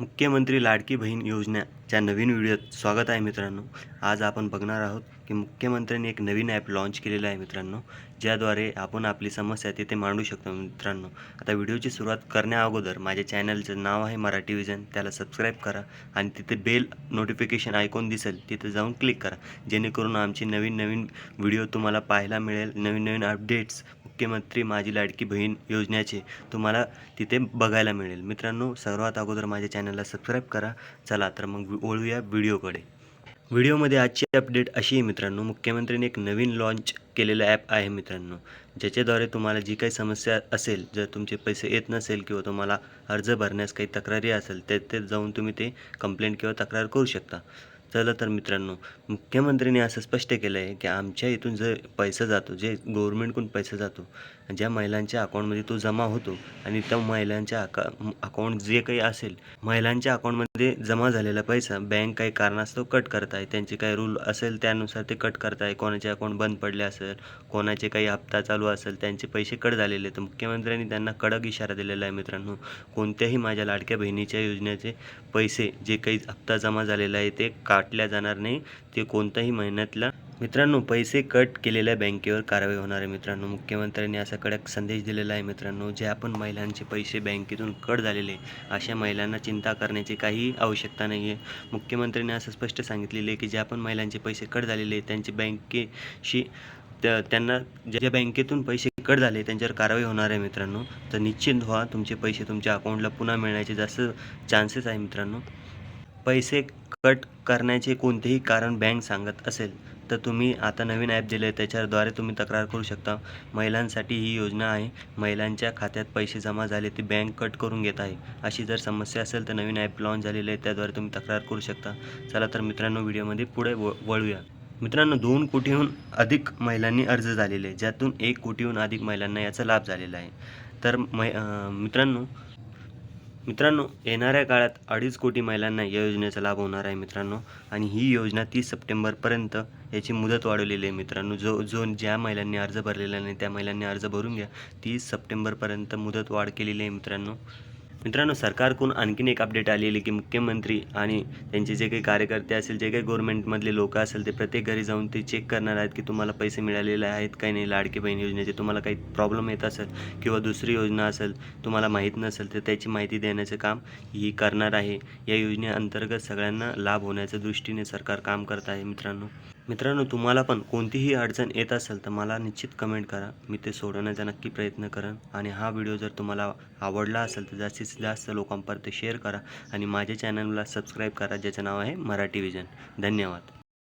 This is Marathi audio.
मुख्यमंत्री लाडकी बहीण योजनेच्या नवीन व्हिडिओत स्वागत आहे मित्रांनो. आज आपण बघणार आहोत की मुख्यमंत्र्यांनी एक नवीन ॲप लॉन्च केलेलं आहे मित्रांनो ज्याद्वारे आपण आपली समस्या तिथे मांडू शकतो मित्रांनो. आता व्हिडिओची सुरुवात करण्या अगोदर माझ्या चॅनलचं नाव आहे मराठी विजन त्याला सबस्क्राईब करा आणि तिथे बेल नोटिफिकेशन आयकॉन दिसेल तिथे जाऊन क्लिक करा. जेणेकरून आमची नवीन नवीन व्हिडिओ तुम्हाला पाहायला मिळेल नवीन नवीन अपडेट्स मुख्यमंत्री माझी लाडकी बहीण योजनेचे तुम्हाला तिथे बघायला मिळेल. मित्रांनो सर्वात अगोदर माझ्या चॅनलला सबस्क्राईब करा. चला तर मग ओळूया व्हिडिओकडे. व्हिडिओमध्ये आजची अपडेट अशी आहे मित्रांनो मुख्यमंत्र्यांनी एक नवीन लॉन्च केलेलं ॲप आहे मित्रांनो ज्याच्याद्वारे तुम्हाला जी काही समस्या असेल जर तुमचे पैसे येत नसेल किंवा तुम्हाला अर्ज भरण्यास काही तक्रारी असेल तर ते जाऊन तुम्ही ते कंप्लेंट किंवा तक्रार करू शकता. चला तर मित्रांनो मुख्यमंत्र्यांनी असं स्पष्ट केलं आहे की आमच्या इथून जे पैसा जातो जे गव्हर्मेंटकडून पैसा जातो ज्या महिलांच्या अकाउंटमध्ये तो जमा होतो आणि त्या महिलांच्या अका अकाउंट जे काही असेल महिलांच्या अकाउंटमध्ये जे जमा झालेला पैसा बँक काही कारणास्तव कट करत आहे त्यांचे काही रूल असेल त्यानुसार ते कट करत आहे कोणाचे अकाउंट बंद पडले असेल कोणाचे काही हप्ता चालू असेल त्यांचे पैसे कट झालेले. तर मुख्यमंत्र्यांनी त्यांना कडक इशारा दिलेला आहे मित्रांनो. कोणत्याही माझ्या लाडक्या बहिणीच्या योजनेचे पैसे जे काही हप्ता जमा झालेला आहे ते काटल्या जाणार नाही. ते कोणत्याही महिन्यातला मित्रांनो पैसे कट केलेल्या बँकेवर कारवाई होणार आहे मित्रांनो. मुख्यमंत्र्यांनी असा कडक संदेश दिलेला आहे मित्रांनो ज्या पण महिलांचे पैसे बँकेतून कट झालेले अशा महिलांना चिंता करण्याची काही आवश्यकता नाही आहे मुख्यमंत्र्यांनी असं स्पष्ट सांगितलेले आहे की ज्या पण महिलांचे पैसे कट झालेले त्यांचे बँकेशी त्या त्यांना ज्या बँकेतून पैसे कट झाले त्यांच्यावर कारवाई होणार आहे मित्रांनो. तर निश्चित व्हा तुमचे पैसे तुमच्या अकाउंटला पुन्हा मिळण्याचे जास्त चान्सेस आहे मित्रांनो. पैसे कट करण्याचे कोणतेही कारण बँक सांगत असेल तर तुम्ही आता नवीन ॲप दिलं आहे त्याच्याद्वारे तुम्ही तक्रार करू शकता. महिलांसाठी ही योजना आहे. महिलांच्या खात्यात पैसे जमा झाले ते बँक कट करून घेत आहे. अशी जर समस्या असेल तर नवीन ॲप लॉन्च झालेलं आहे त्याद्वारे तुम्ही तक्रार करू शकता. चला तर मित्रांनो व्हिडिओमध्ये पुढे व वळूया. मित्रांनो दोन कोटीहून अधिक महिलांनी अर्ज झालेले आहे ज्यातून एक कोटीहून अधिक महिलांना याचा लाभ झालेला आहे. तर मै मित्रांनो मित्रांनो येणाऱ्या काळात अडीच कोटी महिलांना या योजनेचा लाभ होणार आहे मित्रांनो. आणि ही योजना तीस सप्टेंबरपर्यंत याची मुदत वाढवलेली आहे मित्रांनो. जो जो ज्या महिलांनी अर्ज भरलेला नाही त्या महिलांनी अर्ज भरून घ्या. तीस सप्टेंबरपर्यंत मुदत वाढ केलेली आहे मित्रांनो. मित्रांनो सरकारकडून आणखीन एक अपडेट आलेली की मुख्यमंत्री आणि त्यांचे जे काही कार्यकर्ते असेल जे काही गव्हर्नमेंटमधले लोक असेल ते प्रत्येक घरी जाऊन ते चेक करणार आहेत की तुम्हाला पैसे मिळालेले आहेत काही नाही लाडकी बहीण योजनेचे? तुम्हाला काही प्रॉब्लेम येत असेल किंवा दुसरी योजना असेल तुम्हाला माहीत नसेल तर त्याची माहिती देण्याचं काम ही करणार आहे. या योजनेअंतर्गत सगळ्यांना लाभ होण्याच्या दृष्टीने सरकार काम करत आहे मित्रांनो. मित्रांनो तुम्हाला पण कोणतीही अडचण येत असेल तर मला निश्चित कमेंट करा. मी ते सोडवण्याचा नक्की प्रयत्न करेन. आणि हा व्हिडिओ जर तुम्हाला आवडला असेल तर जास्तीत जास्त लोकांपर्यंत शेअर करा. आणि माझ्या चॅनलला सबस्क्राईब करा ज्याचं नाव आहे मराठी विजन धन्यवाद.